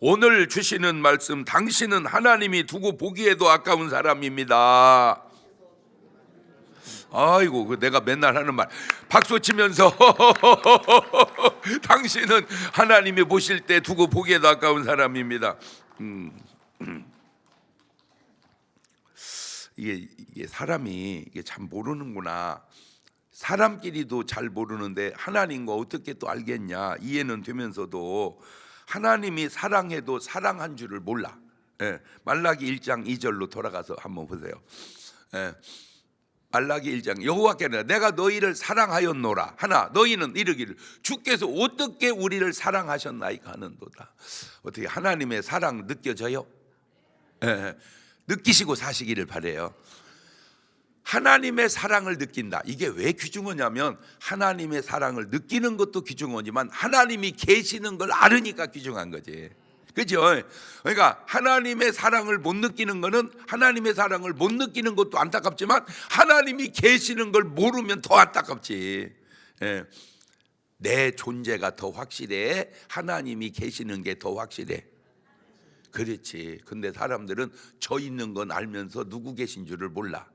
오늘 주시는 말씀 당신은 하나님이 두고 보기에도 아까운 사람입니다. 아이고 그 내가 맨날 하는 말 박수 치면서 당신은 하나님이 보실 때 두고 보기에도 아까운 사람입니다. 음. 이게, 이게 사람이 이게 참 모르는구나. 사람끼리도 잘 모르는데 하나님과 어떻게 또 알겠냐 이해는 되면서도 하나님이 사랑해도 사랑한 줄을 몰라. 예, 말라기 1장 2절로 돌아가서 한번 보세요. 예, 말라기 1장 여호와께는 내가 너희를 사랑하였노라 하나 너희는 이르기를 주께서 어떻게 우리를 사랑하셨나이까 하는도다. 어떻게 하나님의 사랑 느껴져요? 예, 느끼시고 사시기를 바래요. 하나님의 사랑을 느낀다. 이게 왜 귀중하냐면 하나님의 사랑을 느끼는 것도 귀중하지만 하나님이 계시는 걸 알으니까 귀중한 거지. 그죠? 그러니까 하나님의 사랑을 못 느끼는 거는 하나님의 사랑을 못 느끼는 것도 안타깝지만 하나님이 계시는 걸 모르면 더 안타깝지. 예. 내 존재가 더 확실해. 하나님이 계시는 게 더 확실해. 그렇지. 근데 사람들은 저 있는 건 알면서 누구 계신 줄을 몰라.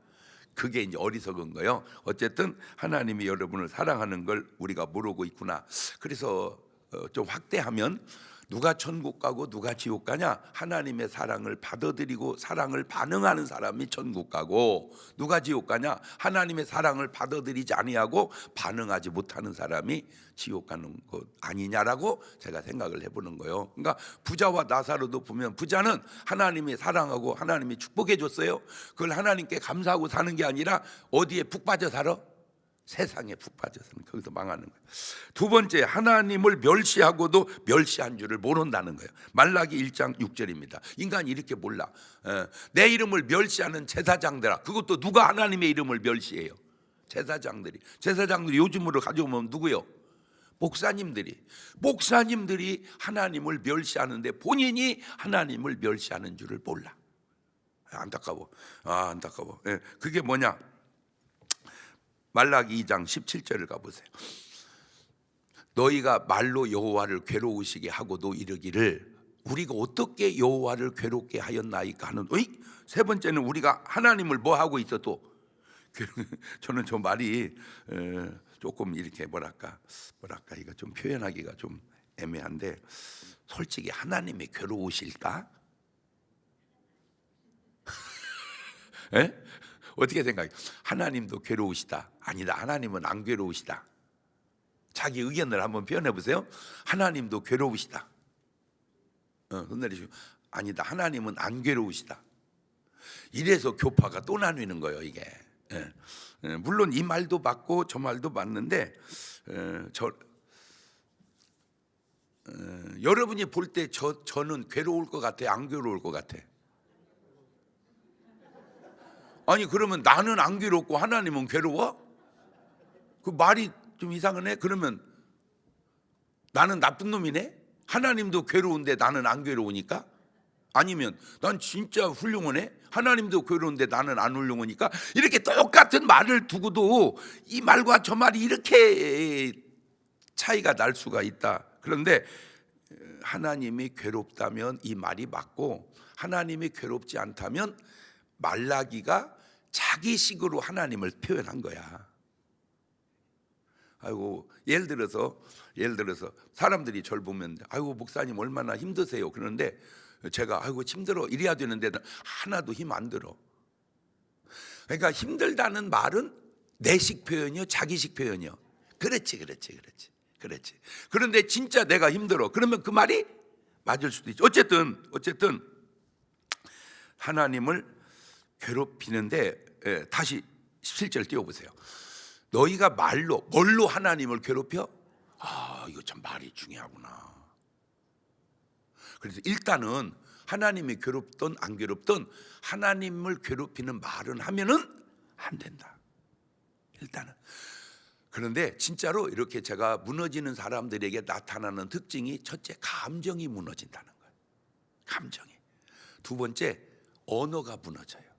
그게 이제 어리석은 거예요. 어쨌든 하나님이 여러분을 사랑하는 걸 우리가 모르고 있구나. 그래서 어, 좀 확대하면 누가 천국 가고 누가 지옥 가냐? 하나님의 사랑을 받아들이고 사랑을 반응하는 사람이 천국 가고 누가 지옥 가냐? 하나님의 사랑을 받아들이지 아니하고 반응하지 못하는 사람이 지옥 가는 것 아니냐라고 제가 생각을 해보는 거예요. 그러니까 부자와 나사로도 보면 부자는 하나님이 사랑하고 하나님이 축복해 줬어요. 그걸 하나님께 감사하고 사는 게 아니라 어디에 푹 빠져 살아? 세상에 푹 빠져서는 거기서 망하는 거예요. 두 번째 하나님을 멸시하고도 멸시한 줄을 모른다는 거예요. 말라기 1장 6절입니다. 인간이 이렇게 몰라. 에, 내 이름을 멸시하는 제사장들아. 그것도 누가 하나님의 이름을 멸시해요? 제사장들이. 제사장들이 요즘으로 가져오면 누구요? 목사님들이. 목사님들이 하나님을 멸시하는데 본인이 하나님을 멸시하는 줄을 몰라. 안타까워. 아, 안타까워. 예, 그게 뭐냐? 말라기 2장 17절을 가보세요. 너희가 말로 여호와를 괴로우시게 하고도 이르기를 우리가 어떻게 여호와를 괴롭게 하였나이까 하는 어이? 세 번째는 우리가 하나님을 뭐 하고 있어 또 저는 저 말이 에, 조금 이렇게 뭐랄까 뭐랄까 이거 좀 표현하기가 좀 애매한데 솔직히 하나님이 괴로우실까? 에? 어떻게 생각해? 하나님도 괴로우시다. 아니다. 하나님은 안 괴로우시다. 자기 의견을 한번 표현해 보세요. 하나님도 괴로우시다. 어, 흔들리시고 아니다. 하나님은 안 괴로우시다. 이래서 교파가 또 나뉘는 거예요. 이게 예. 예, 물론 이 말도 맞고 저 말도 맞는데 예, 저 어, 여러분이 볼 때 저 저는 괴로울 것 같아, 안 괴로울 것 같아. 아니 그러면 나는 안 괴롭고 하나님은 괴로워? 그 말이 좀 이상하네. 그러면 나는 나쁜 놈이네. 하나님도 괴로운데 나는 안 괴로우니까? 아니면 난 진짜 훌륭하네. 하나님도 괴로운데 나는 안 훌륭하니까 이렇게 똑같은 말을 두고도 이 말과 저 말이 이렇게 차이가 날 수가 있다. 그런데 하나님이 괴롭다면 이 말이 맞고 하나님이 괴롭지 않다면 말라기가 자기식으로 하나님을 표현한 거야. 아이고 예를 들어서 예를 들어서 사람들이 절 보면 아이고 목사님 얼마나 힘드세요. 그런데 제가 아이고 힘들어 이래야 되는데 하나도 힘 안 들어. 그러니까 힘들다는 말은 내식 표현이요, 자기식 표현이요. 그렇지, 그렇지, 그렇지, 그렇지. 그런데 진짜 내가 힘들어. 그러면 그 말이 맞을 수도 있죠. 어쨌든 어쨌든 하나님을 괴롭히는데 예, 다시 17절 띄워보세요. 너희가 말로 뭘로 하나님을 괴롭혀? 아 이거 참 말이 중요하구나. 그래서 일단은 하나님이 괴롭든 안 괴롭든 하나님을 괴롭히는 말은 하면은 안 된다. 일단은 그런데 진짜로 이렇게 제가 무너지는 사람들에게 나타나는 특징이 첫째 감정이 무너진다는 거예요. 감정이. 두 번째 언어가 무너져요.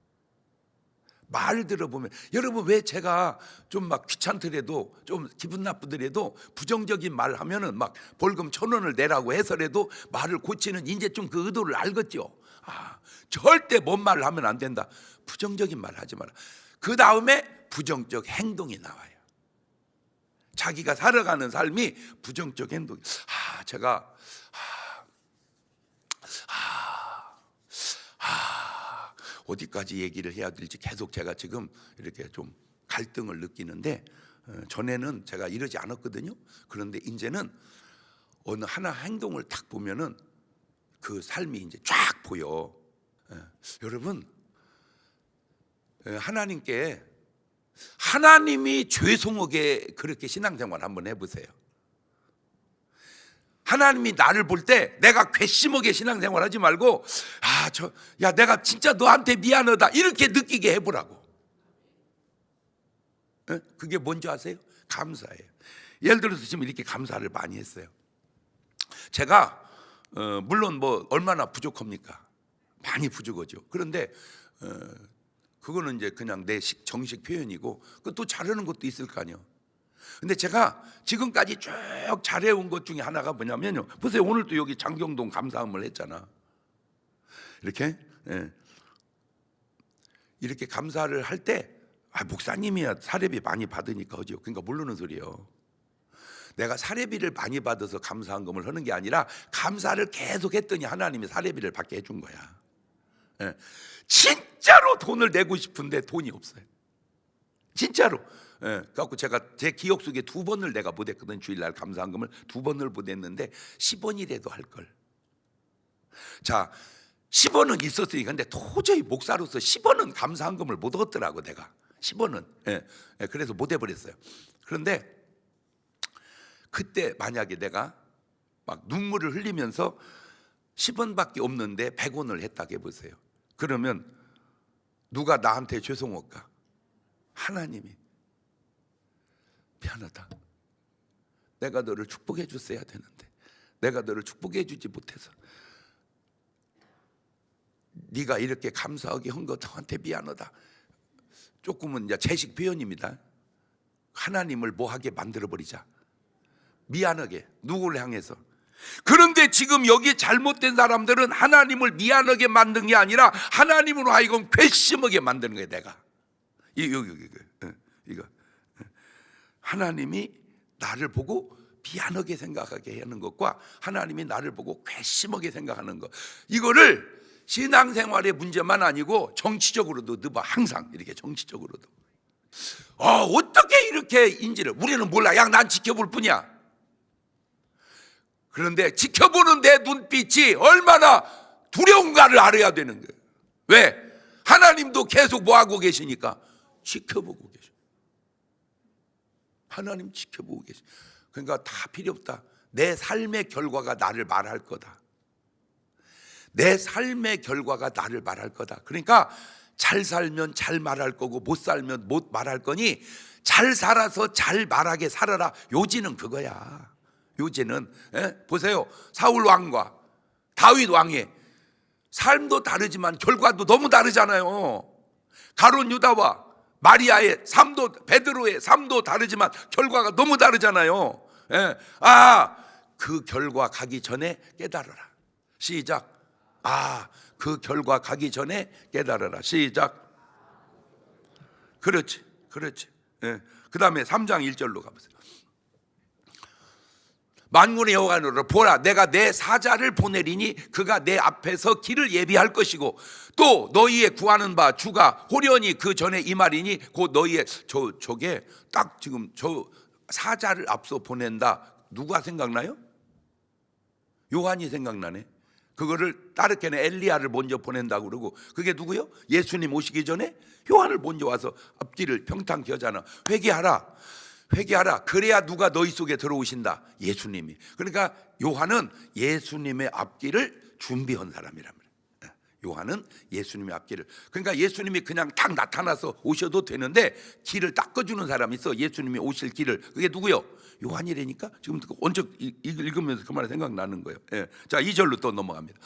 말 들어보면 여러분 왜 제가 좀 막 귀찮더라도 좀 기분 나쁘더라도 부정적인 말 하면은 막 벌금 천 원을 내라고 해서라도 말을 고치는 이제 좀 그 의도를 알겠죠. 아 절대 뭔 말을 하면 안 된다. 부정적인 말 하지 마라. 그 다음에 부정적 행동이 나와요. 자기가 살아가는 삶이 부정적 행동. 아 제가 어디까지 얘기를 해야 될지 계속 제가 지금 이렇게 좀 갈등을 느끼는데 어, 전에는 제가 이러지 않았거든요. 그런데 이제는 어느 하나 행동을 딱 보면은 그 삶이 이제 쫙 보여. 예, 여러분 예, 하나님께 하나님이 죄송하게 그렇게 신앙생활 한번 해보세요. 하나님이 나를 볼 때 내가 괘씸하게 신앙생활 하지 말고 아 저 야 내가 진짜 너한테 미안하다 이렇게 느끼게 해보라고. 예? 그게 뭔지 아세요? 감사예요. 예를 들어서 지금 이렇게 감사를 많이 했어요. 제가 어, 물론 뭐 얼마나 부족합니까? 많이 부족하죠. 그런데 어, 그거는 이제 그냥 내 식- 정식 표현이고 그또 잘하는 것도 있을 거 아니에요. 근데 제가 지금까지 쭉 잘해온 것 중에 하나가 뭐냐면요. 보세요. 오늘도 여기 장경동 감사함을 했잖아. 이렇게 예. 이렇게 감사를 할 때 아, 목사님이야 사례비 많이 받으니까 하죠. 그러니까 모르는 소리예요. 내가 사례비를 많이 받아서 감사한 금을 하는 게 아니라 감사를 계속 했더니 하나님이 사례비를 받게 해준 거야. 예. 진짜로 돈을 내고 싶은데 돈이 없어요. 진짜로. 예, 그래갖고 제가 제 기억 속에 두 번을 내가 못했거든 주일날 감사한금을 두 번을 못했는데 10원이라도 할 걸. 자, 10원은 있었으니까 근데 도저히 목사로서 10원은 감사한금을 못 얻더라고 내가 10원은. 예, 예, 그래서 못 해버렸어요. 그런데 그때 만약에 내가 막 눈물을 흘리면서 10원밖에 없는데 100원을 했다 해보세요. 그러면 누가 나한테 죄송할까? 하나님이 미안하다. 내가 너를 축복해 줬어야 되는데 내가 너를 축복해 주지 못해서 네가 이렇게 감사하게 한 것 너한테 미안하다. 조금은 이제 제식 표현입니다. 하나님을 뭐하게 만들어 버리자. 미안하게 누구를 향해서. 그런데 지금 여기 잘못된 사람들은 하나님을 미안하게 만든 게 아니라 하나님으로 하여금 괘씸하게 만드는 거예요. 내가 이 여기 여기 이거. 하나님이 나를 보고 미안하게 생각하게 하는 것과 하나님이 나를 보고 괘씸하게 생각하는 것. 이거를 신앙생활의 문제만 아니고 정치적으로도 넣어 항상 이렇게 정치적으로도. 아 어떻게 이렇게 인지를 우리는 몰라. 그냥 난 지켜볼 뿐이야. 그런데 지켜보는 내 눈빛이 얼마나 두려운가를 알아야 되는 거예요. 왜? 하나님도 계속 뭐 하고 계시니까 지켜보고 계셔 하나님 지켜보고 계셔 그러니까 다 필요 없다 내 삶의 결과가 나를 말할 거다 내 삶의 결과가 나를 말할 거다. 그러니까 잘 살면 잘 말할 거고 못 살면 못 말할 거니 잘 살아서 잘 말하게 살아라. 요지는 그거야. 요지는 예? 보세요. 사울 왕과 다윗 왕의 삶도 다르지만 결과도 너무 다르잖아요. 가론 유다와 마리아의 삶도 베드로의 삶도 다르지만 결과가 너무 다르잖아요. 예. 아, 그 결과 가기 전에 깨달아라. 시작. 아, 그 결과 가기 전에 깨달아라. 시작. 그렇지. 그렇지. 예. 그다음에 3장 1절로 가 보세요. 만군의 여호와 노라 보라 내가 내 사자를 보내리니 그가 내 앞에서 길을 예비할 것이고 또 너희의 구하는 바 주가 호련히 그 전에 이 말이니 곧 너희의 저 저게 딱 지금 저 사자를 앞서 보낸다 누가 생각나요? 요한이 생각나네. 그거를 따르게는 엘리야를 먼저 보낸다고 그러고 그게 누구요? 예수님 오시기 전에 요한을 먼저 와서 앞길을 평탄케 하잖아. 회개하라. 회개하라. 그래야 누가 너희 속에 들어오신다. 예수님이. 그러니까 요한은 예수님의 앞길을 준비한 말이야. 요한은 예수님의 앞길을. 그러니까 예수님이 그냥 딱 나타나서 오셔도 되는데 길을 닦아주는 사람이 있어. 예수님이 오실 길을. 그게 누구요? 요한이라니까 지금 언제 읽으면서 그 말이 생각나는 거예요. 예. 자, 2절로 또 넘어갑니다.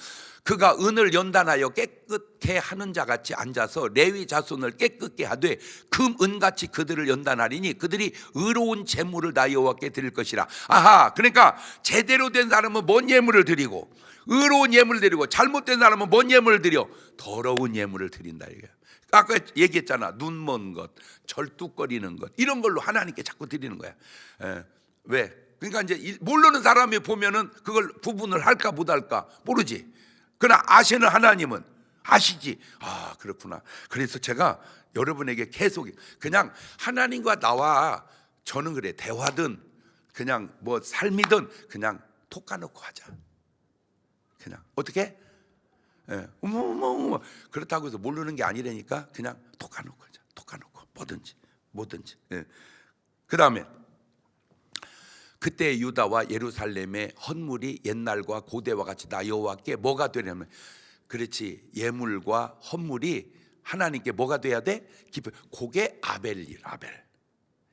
그가 은을 연단하여 깨끗 깨끗게 하는 자 같이 앉아서 레위 자손을 깨끗게 하되 금 은같이 그들을 연단하리니 그들이 의로운 재물을 나 여호와께 드릴 것이라. 아하, 그러니까 제대로 된 사람은 뭔 예물을 드리고 의로운 예물을 드리고 잘못된 사람은 뭔 예물을 드려 더러운 예물을 드린다 이거야. 아까 얘기했잖아. 눈먼 것, 절뚝거리는 것 이런 걸로 하나님께 자꾸 드리는 거야. 에, 왜? 그러니까 이제 이- 모르는 사람이 보면은 그걸 구분을 할까 못 할까 모르지. 그러나 아시는 하나님은 아시지. 아 그렇구나. 그래서 제가 여러분에게 계속 그냥 하나님과 나와 저는 그래 대화든 그냥 뭐 삶이든 그냥 톡 까놓고 하자. 그냥 어떻게? 예, 어머 어머 그렇다고 해서 모르는 게 아니라니까 그냥 톡 까놓고. 톡 까놓고 뭐든지 뭐든지. 예. 그 다음에 그때 유다와 예루살렘의 헌물이 옛날과 고대와 같이 나 여호와께 뭐가 되냐면 그렇지 예물과 헌물이 하나님께 뭐가 돼야 돼? 기쁨. 그게 아벨일 아벨.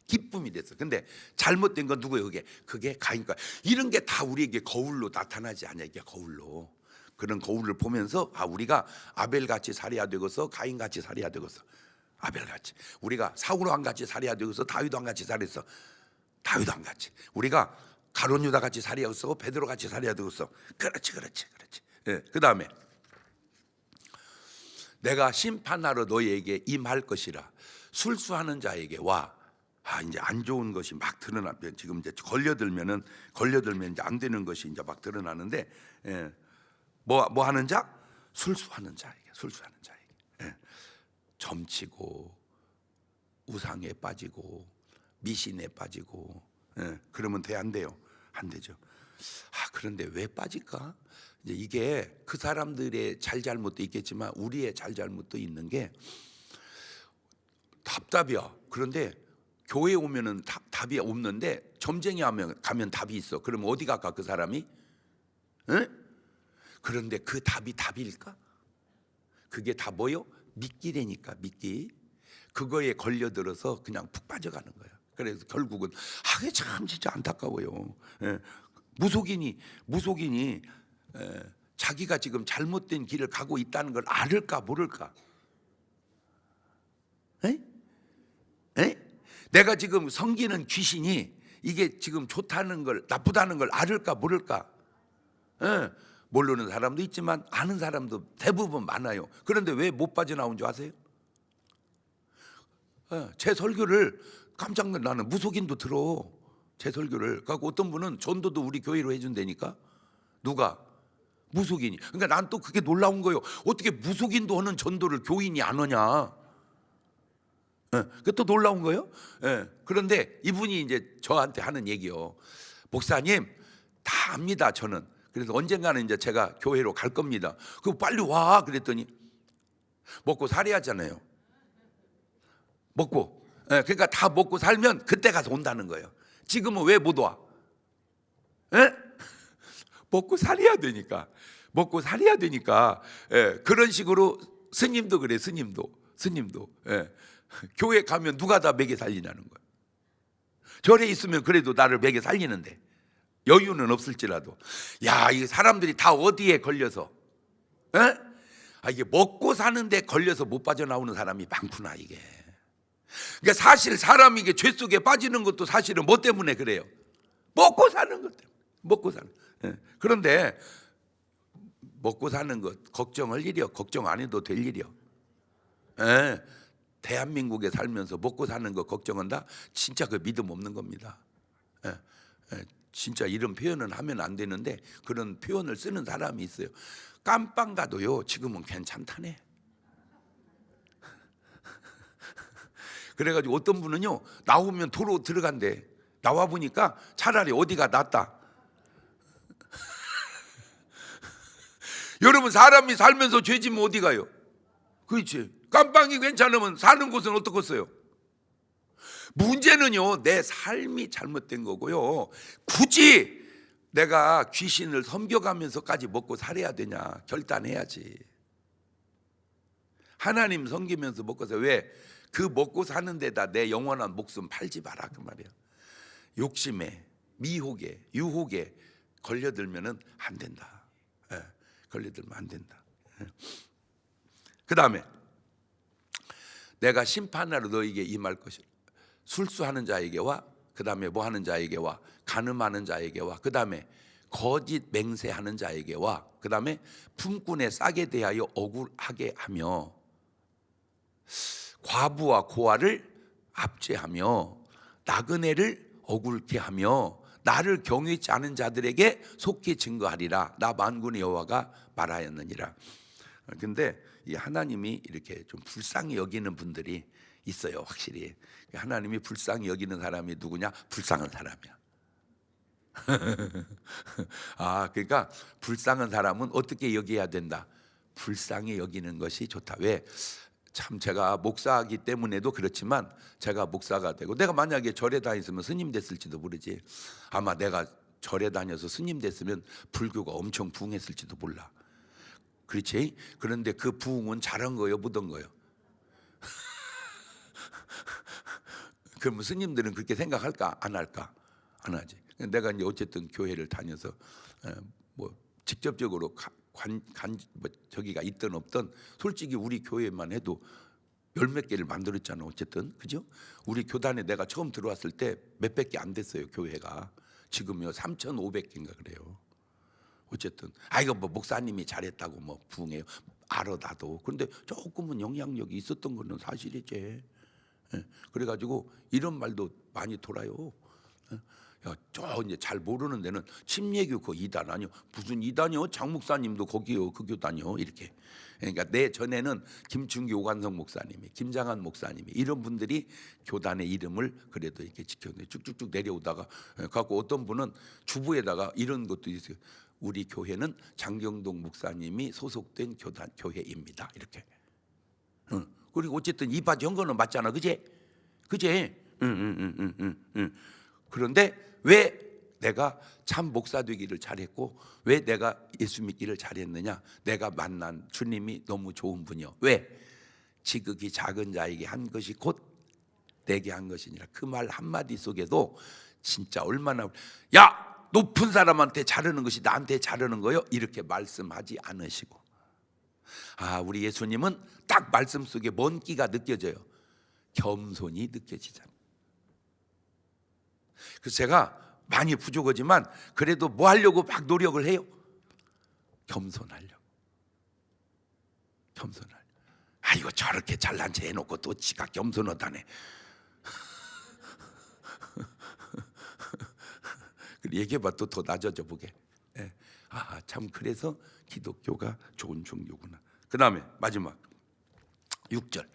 기쁨이 됐어. 근데 잘못된 건 누구예요? 그게 그게 가인과 이런 게 다 우리에게 거울로 나타나지 않냐 이게 거울로. 그런 거울을 보면서 아 우리가 아벨 같이 살아야 되고서 가인 같이 살아야 되고서 아벨 같이 우리가 사울 왕 같이 살아야 되고서 다윗 왕 같이 살아서 다윗 왕 같이 우리가 가론 유다 같이 살아야 되고서 베드로 같이 살아야 되고서 그렇지 그렇지 그렇지. 예. 그다음에 내가 심판하러 너희에게 임할 것이라 술수하는 자에게 와. 아 이제 안 좋은 것이 막 드러나면 지금 이제 걸려들면은 걸려들면 이제 안 되는 것이 이제 막 드러나는데 예. 뭐, 뭐 하는 자? 술수하는 자에게 술수하는 자에게 예. 점치고 우상에 빠지고 미신에 빠지고 예. 그러면 돼 안 돼요? 안 되죠. 아 그런데 왜 빠질까? 이제 이게 그 사람들의 잘잘못도 있겠지만 우리의 잘잘못도 있는 게 답답이야. 그런데 교회 에 오면은 답, 답이 없는데 점쟁이 하면 가면 답이 있어. 그럼 어디 갈까 그 사람이? 에? 그런데 그 답이 답일까? 그게 다 뭐요? 미끼라니까 미끼. 그거에 걸려들어서 그냥 푹 빠져가는 거야. 그래서 결국은 아, 그게 참 진짜 안타까워요. 예. 무속인이 무속인이 에, 자기가 지금 잘못된 길을 가고 있다는 걸 알을까 모를까? 에? 에? 내가 지금 섬기는 귀신이 이게 지금 좋다는 걸 나쁘다는 걸 알을까 모를까? 예, 모르는 사람도 있지만 아는 사람도 대부분 많아요. 그런데 왜 못 빠져나온 줄 아세요? 예, 제 설교를 깜짝 놀 나는 무속인도 들어 제 설교를. 그리고 어떤 분은 전도도 우리 교회로 해준다니까 누가 무속인이. 그러니까 난 또 그게 놀라운 거예요. 어떻게 무속인도 하는 전도를 교인이 안 하냐? 예, 그또 놀라운 거예요. 예, 그런데 이분이 이제 저한테 하는 얘기요. 목사님 다 압니다. 저는 그래서 언젠가는 이제 제가 교회로 갈 겁니다. 그 빨리 와 그랬더니 먹고 살아야잖아요. 먹고 예, 그러니까 다 먹고 살면 그때 가서 온다는 거예요. 지금은 왜 못 와? 예? 먹고 살아야 되니까 먹고 살아야 되니까 예, 그런 식으로 스님도 그래 스님도 스님도 예. 교회 가면 누가 다 먹여 살리냐는 거예요. 절에 있으면 그래도 나를 먹여 살리는데 여유는 없을지라도 야 이 사람들이 다 어디에 걸려서 에? 아 이게 먹고 사는데 걸려서 못 빠져나오는 사람이 많구나 이게. 그러니까 사실 사람이 이게 죄 속에 빠지는 것도 사실은 뭐 때문에 그래요? 먹고 사는 것 때문에 먹고 사는. 예. 그런데 먹고 사는 것 걱정할 일이요. 걱정 안 해도 될 일이요. 예. 대한민국에 살면서 먹고 사는 거 걱정한다? 진짜 그 믿음 없는 겁니다. 예. 예. 진짜 이런 표현은 하면 안 되는데 그런 표현을 쓰는 사람이 있어요. 깜빵 가도요. 지금은 괜찮다네. 그래가지고 어떤 분은요 나오면 도로 들어간대. 나와 보니까 차라리 어디가 낫다. 여러분 사람이 살면서 죄지면 어디 가요? 그렇지. 깜빵이 괜찮으면 사는 곳은 어떻겠어요? 문제는요, 내 삶이 잘못된 거고요. 굳이 내가 귀신을 섬겨가면서까지 먹고 살아야 되냐? 결단해야지. 하나님 섬기면서 먹고 살 왜? 그 먹고 사는 데다 내 영원한 목숨 팔지 마라 그 말이야. 욕심에, 미혹에, 유혹에 걸려들면은 안 된다. 예, 걸려들면 안 된다. 예. 그 다음에 내가 심판하러 너에게 임할 것이라. 술수하는 자에게 와 그 다음에 뭐 하는 자에게 와 가늠하는 자에게 와 그 다음에 거짓 맹세하는 자에게 와 그 다음에 품꾼의 싹에 대하여 억울하게 하며 과부와 고아를 압제하며 나그네를 억울케 하며 나를 경외치 않은 자들에게 속히 증거하리라 나 만군의 여호와가 말하였느니라. 근데 이 하나님이 이렇게 좀 불쌍히 여기는 분들이 있어요, 확실히. 하나님이 불쌍히 여기는 사람이 누구냐? 불쌍한 사람이야. 아, 그러니까 불쌍한 사람은 어떻게 여겨야 된다? 불쌍히 여기는 것이 좋다. 왜? 참 제가 목사이기 때문에도 그렇지만 제가 목사가 되고 내가 만약에 절에 다녔으면 스님 됐을지도 모르지. 아마 내가 절에 다녀서 스님 됐으면 불교가 엄청 부흥했을지도 몰라. 그렇지? 그런데 그 부흥은 잘한 거요, 묻은 거요. 그럼 스님들은 그렇게 생각할까? 안 할까? 안 하지. 내가 이제 어쨌든 교회를 다녀서 에, 뭐 직접적으로 가- 관, 간, 뭐 저기가 있든 없든 솔직히 우리 교회만 해도 열 몇 개를 만들었잖아 어쨌든 그죠? 우리 교단에 내가 처음 들어왔을 때 몇백 개 안 됐어요 교회가 지금요 3,500개인가 그래요. 어쨌든. 아 이거 뭐 목사님이 잘했다고 뭐 부흥해요. 알아 나도. 근데 조금은 영향력이 있었던 거는 사실이지. 예, 그래가지고 이런 말도 많이 돌아요. 예, 야저 이제 잘 모르는 데는 침례교 그 이단 아니요? 무슨 이단이요? 장 목사님도 거기요. 그 교단이요? 이렇게. 그러니까 내 전에는 김충기 오관성 목사님이 김장한 목사님이 이런 분들이 교단의 이름을 그래도 이렇게 지켰는데 쭉쭉쭉 내려오다가 예, 갖고 어떤 분은 주부에다가 이런 것도 있어요. 우리 교회는 장경동 목사님이 소속된 교단 교회입니다. 이렇게. 응. 그리고 어쨌든 이 바지 한 거는 맞잖아, 그제? 그제? 응, 응, 응, 응, 응, 응. 그런데 왜 내가 참 목사 되기를 잘했고 왜 내가 예수 믿기를 잘했느냐? 내가 만난 주님이 너무 좋은 분이요. 왜? 지극히 작은 자에게 한 것이 곧 내게 한 것이니라. 그 말 한마디 속에도 진짜 얼마나 야 높은 사람한테 자르는 것이 나한테 자르는 거요? 이렇게 말씀하지 않으시고. 아 우리 예수님은 딱 말씀 속에 먼 끼가 느껴져요. 겸손이 느껴지잖아요. 그래서 제가 많이 부족하지만 그래도 뭐 하려고 막 노력을 해요? 겸손하려고. 겸손하려고. 아 이거 저렇게 잘난 체 해놓고 또 지가 겸손하다네 그래 얘기해봐 또더 낮아져 보게. 예. 아, 참 그래서 기독교가 좋은 종교구나. 그 다음에 마지막 6절.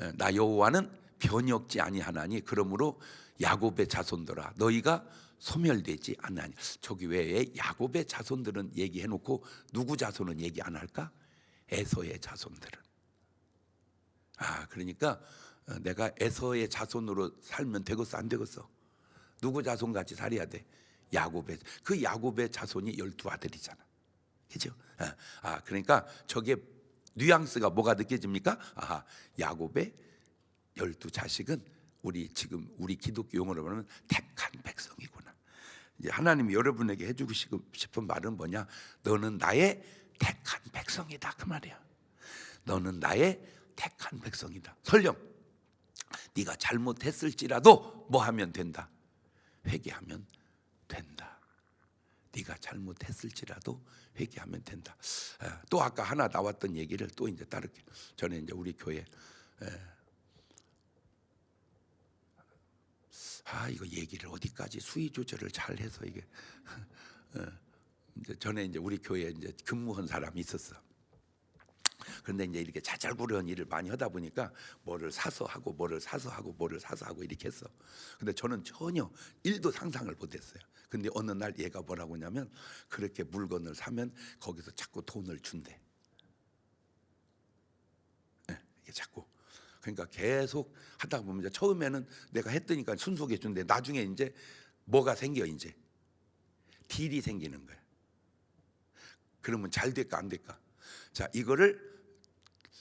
예, 나 여호와는 변역지 아니하나니 그러므로 야곱의 자손들아 너희가 소멸되지 않나니 저기 외에 야곱의 자손들은 얘기해놓고 누구 자손은 얘기 안 할까? 에서의 자손들은 아 그러니까 어, 내가 에서의 자손으로 살면 되겠어 안 되겠어? 누구 자손 같이 살아야 돼? 야곱의 그 야곱의 자손이 열두 아들이잖아. 그죠? 아, 아, 그러니까 저게 뉘앙스가 뭐가 느껴집니까? 아하 야곱의 열두 자식은 우리 지금 우리 기독교 용어로 말하면 택한 백성이구나. 이제 하나님이 여러분에게 해주고 싶은 말은 뭐냐? 너는 나의 택한 백성이다 그 말이야. 너는 나의 택한 백성이다. 설령 네가 잘못했을지라도 뭐 하면 된다. 회개하면 된다. 네가 잘못했을지라도 회개하면 된다. 아, 또 아까 하나 나왔던 얘기를 또 이제 따를게. 저는 이제 우리 교회 에, 아 이거 얘기를 어디까지 수위 조절을 잘 해서 이게 어, 전에 이제 우리 교회에 이제 근무한 사람이 있었어. 그런데 이제 이렇게 자잘구레한 일을 많이 하다 보니까 뭐를 사서 하고 뭐를 사서 하고 뭐를 사서 하고 이렇게 했어. 근데 저는 전혀 일도 상상을 못했어요. 근데 어느 날 얘가 뭐라고 하냐면 그렇게 물건을 사면 거기서 자꾸 돈을 준대. 예, 이게 자꾸. 그러니까 계속 하다 보면 이제 처음에는 내가 했더니까 순수하게 준대. 나중에 이제 뭐가 생겨 이제 딜이 생기는 거야. 그러면 잘 될까 안 될까? 자 이거를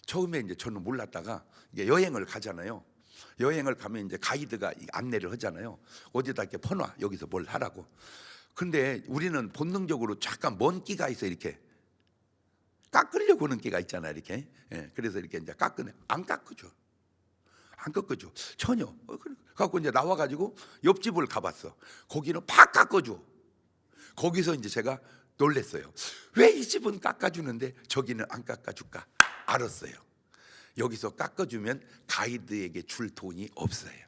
처음에 이제 저는 몰랐다가 이게 여행을 가잖아요. 여행을 가면 이제 가이드가 이 안내를 하잖아요. 어디다 이렇게 퍼놔 여기서 뭘 하라고. 근데 우리는 본능적으로 잠깐 먼 끼가 있어 이렇게 깎으려고 하는 게가 있잖아 이렇게. 예, 그래서 이렇게 이제 깎으네. 안 깎아줘. 안 깎아줘. 전혀. 어, 그래. 갖고 이제 나와가지고 옆집을 가봤어. 거기는 팍 깎아줘. 거기서 이제 제가 놀랬어요. 왜 이 집은 깎아주는데 저기는 안 깎아줄까? 알았어요. 여기서 깎아주면 가이드에게 줄 돈이 없어요.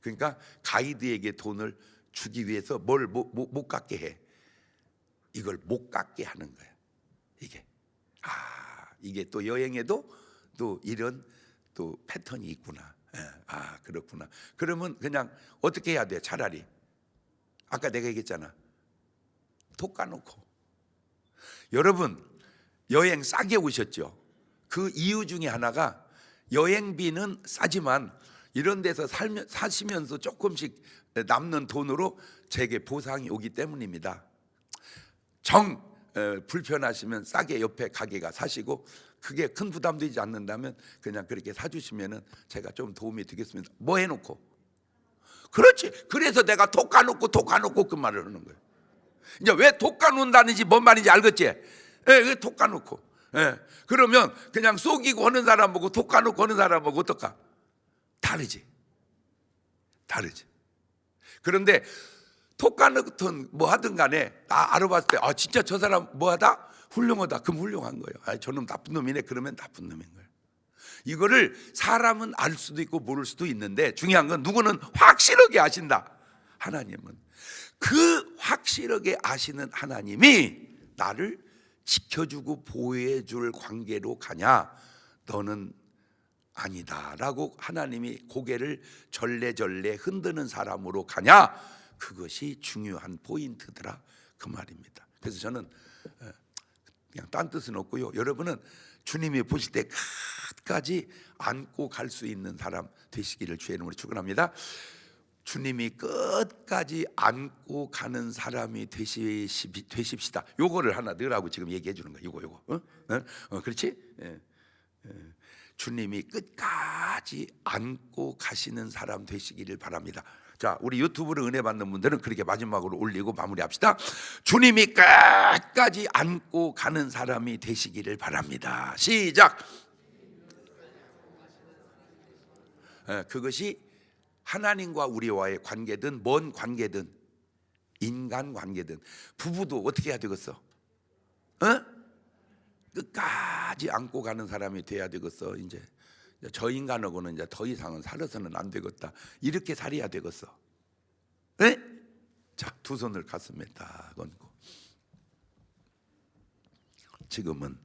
그러니까 가이드에게 돈을 주기 위해서 뭘못 깎게 해. 이걸 못 깎게 하는 거야. 이게 아 이게 또 여행에도 또 이런 또 패턴이 있구나. 예, 아 그렇구나. 그러면 그냥 어떻게 해야 돼? 차라리 아까 내가 얘기했잖아. 톡 까놓고 여러분 여행 싸게 오셨죠? 그 이유 중에 하나가 여행비는 싸지만 이런 데서 살면 사시면서 조금씩 남는 돈으로 제게 보상이 오기 때문입니다. 정 에, 불편하시면 싸게 옆에 가게가 사시고 그게 큰 부담되지 않는다면 그냥 그렇게 사주시면은 제가 좀 도움이 되겠습니다. 뭐 해놓고 그렇지. 그래서 내가 톡 까놓고 톡 까놓고 그 말을 하는 거예요. 이제 왜톡 까놓는다는지 뭔 말인지 알겠지? 예, 왜톡 까놓고? 예, 그러면 그냥 속이고 하는 사람 보고 톡 까놓고 하는 사람 보고 어떨까? 다르지. 다르지. 그런데 톡 까놓든 뭐 하든 간에 나 알아봤을 때 아 진짜 저 사람 뭐 하다? 훌륭하다. 그럼 훌륭한 거예요. 아 저놈 나쁜 놈이네. 그러면 나쁜 놈인 거예요. 이거를 사람은 알 수도 있고 모를 수도 있는데 중요한 건 누구는 확실하게 아신다. 하나님은 그 확실하게 아시는 하나님이 나를 지켜주고 보호해 줄 관계로 가냐? 너는 아니다라고 하나님이 고개를 절레절레 흔드는 사람으로 가냐? 그것이 중요한 포인트더라 그 말입니다. 그래서 저는 어, 그냥 딴 뜻은 없고요. 여러분은 주님이 보실 때 끝까지 안고 갈 수 있는 사람 되시기를 주의 이름으로 축원합니다. 주님이 끝까지 안고 가는 사람이 되시, 되십시다. 요거를 하나 넣으라고 지금 얘기해 주는 거야. 요거 요거. 어? 어? 어, 그렇지? 예. 예. 주님이 끝까지 안고 가시는 사람 되시기를 바랍니다. 자, 우리 유튜브로 은혜 받는 분들은 그렇게 마지막으로 올리고 마무리합시다. 주님이 끝까지 안고 가는 사람이 되시기를 바랍니다. 시작. 예, 그것이 하나님과 우리와의 관계든 뭔 관계든 인간 관계든 부부도 어떻게 해야 되겠어? 어? 끝까지 안고 가는 사람이 돼야 되겠어. 이제 저 인간하고는 이제 더 이상은 살아서는 안 되겠다. 이렇게 살아야 되겠어. 네? 자, 두 손을 가슴에 딱 얹고 지금은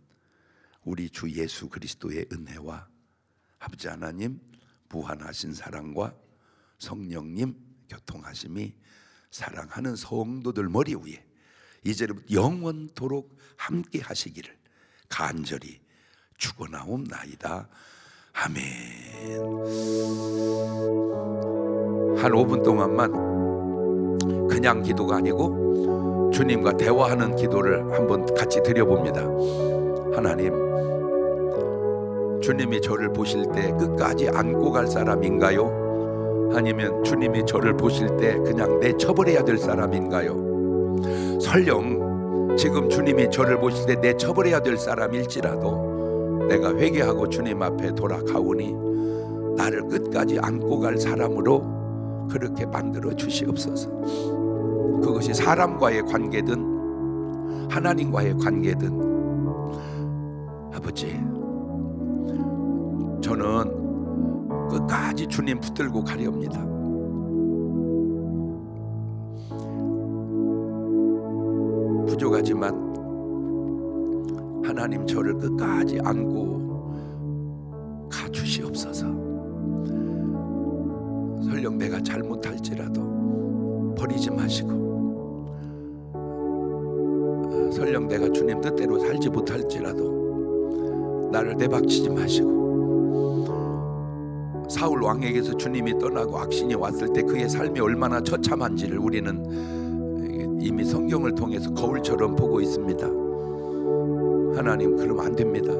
우리 주 예수 그리스도의 은혜와 아버지 하나님 무한하신 사랑과 성령님 교통하심이 사랑하는 성도들 머리 위에 이제부터 영원토록 함께 하시기를 간절히 축원하옵나이다. 아멘. 한 5분 동안만 그냥 기도가 아니고 주님과 대화하는 기도를 한번 같이 드려봅니다. 하나님, 주님이 저를 보실 때 끝까지 안고 갈 사람인가요? 아니면 주님이 저를 보실 때 그냥 내처벌해야 될 사람인가요? 설령 지금 주님이 저를 보실 때 내처벌해야 될 사람일지라도 내가 회개하고 주님 앞에 돌아가오니 나를 끝까지 안고 갈 사람으로 그렇게 만들어 주시옵소서. 그것이 사람과의 관계든 하나님과의 관계든 아버지 저는 끝까지 주님 붙들고 가렵니다. 부족하지만 하나님 저를 끝까지 안고 가 주시옵소서. 설령 내가 잘못할지라도 버리지 마시고 어, 설령 내가 주님 뜻대로 살지 못할지라도 나를 내박치지 마시고 사울 왕에게서 주님이 떠나고 악신이 왔을 때 그의 삶이 얼마나 처참한지를 우리는 이미 성경을 통해서 거울처럼 보고 있습니다. 하나님 그러면 안 됩니다.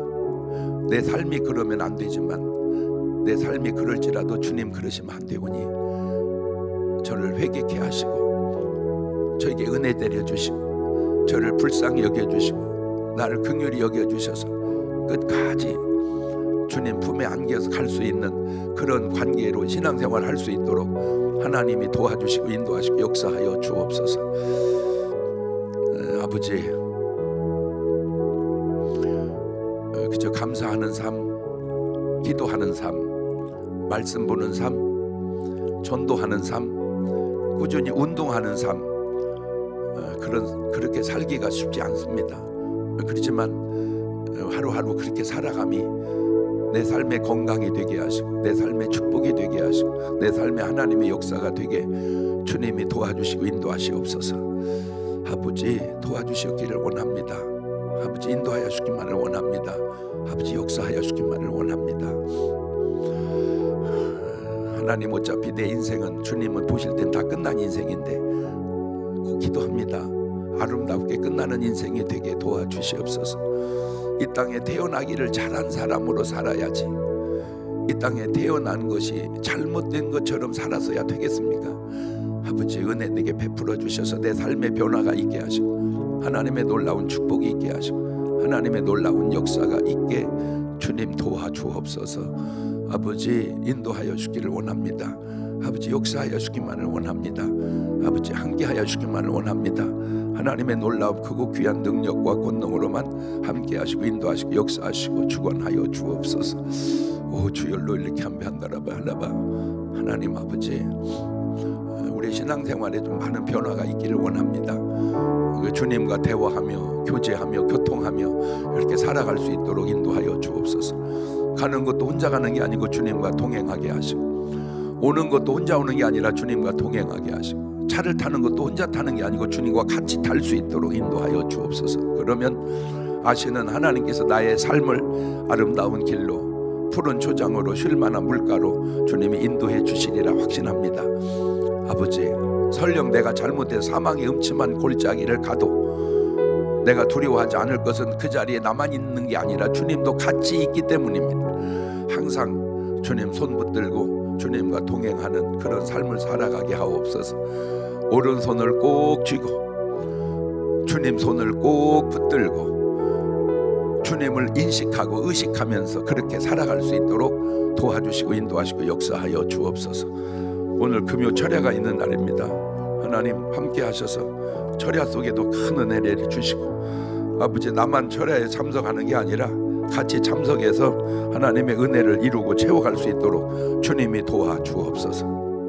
내 삶이 그러면 안 되지만 내 삶이 그럴지라도 주님 그러시면 안 되오니 저를 회개케 하시고 저에게 은혜 내려 주시고 저를 불쌍히 여겨 주시고 나를 긍휼히 여겨 주셔서 끝까지 주님 품에 안겨서 갈 수 있는 그런 관계로 신앙생활 할 수 있도록 하나님이 도와주시고 인도하시고 역사하여 주옵소서. 어, 아버지 어, 그저 감사하는 삶, 기도하는 삶, 말씀 보는 삶, 전도하는 삶, 꾸준히 운동하는 삶 어, 그런 그렇게 살기가 쉽지 않습니다. 어, 그렇지만 어, 하루하루 그렇게 살아감이 내 삶의 건강이 되게 하시고 내 삶의 축복이 되게 하시고 내 삶의 하나님의 역사가 되게 주님이 도와주시고 인도하시옵소서. 아버지 도와주시기를 원합니다. 아버지 인도하여 주기만을 원합니다. 아버지 역사하여 주기만을 원합니다. 하나님 어차피 내 인생은 주님은 보실 땐 다 끝난 인생인데 꼭 기도합니다. 아름답게 끝나는 인생이 되게 도와주시옵소서. 이 땅에 태어나기를 잘한 사람으로 살아야지. 이 땅에 태어난 것이 잘못된 것처럼 살아서야 되겠습니까? 아버지 은혜 내게 베풀어 주셔서 내 삶의 변화가 있게 하시고 하나님의 놀라운 축복이 있게 하시고 하나님의 놀라운 역사가 있게 주님 도와주옵소서. 아버지 인도하여 주기를 원합니다. 아버지 역사하여 주기만을 원합니다. 아버지 함께하여 주기만을 원합니다. 하나님의 놀라운 크고 귀한 능력과 권능으로만 함께하시고 인도하시고 역사하시고 주관하여 주옵소서. 오 주열로 이렇게 한배 한다라바 하나바 하나님 아버지 우리 신앙생활에 좀 많은 변화가 있기를 원합니다. 그 주님과 대화하며 교제하며 교통하며 이렇게 살아갈 수 있도록 인도하여 주옵소서. 가는 것도 혼자 가는 게 아니고 주님과 동행하게 하시고 오는 것도 혼자 오는 게 아니라 주님과 동행하게 하시고 차를 타는 것도 혼자 타는 게 아니고 주님과 같이 탈 수 있도록 인도하여 주옵소서. 그러면 아시는 하나님께서 나의 삶을 아름다운 길로 푸른 초장으로 쉴 만한 물가로 주님이 인도해 주시리라 확신합니다. 아버지 설령 내가 잘못해 사망의 음침한 골짜기를 가도 내가 두려워하지 않을 것은 그 자리에 나만 있는 게 아니라 주님도 같이 있기 때문입니다. 항상 주님 손 붙들고 주님과 동행하는 그런 삶을 살아가게 하옵소서. 오른손을 꼭 쥐고 주님 손을 꼭 붙들고 주님을 인식하고 의식하면서 그렇게 살아갈 수 있도록 도와주시고 인도하시고 역사하여 주옵소서. 오늘 금요 철야가 있는 날입니다. 하나님 함께 하셔서 철야 속에도 큰 은혜를 주시고 아버지 나만 철야에 참석하는 게 아니라 같이 참석해서 하나님의 은혜를 이루고 채워갈 수 있도록 주님이 도와주옵소서.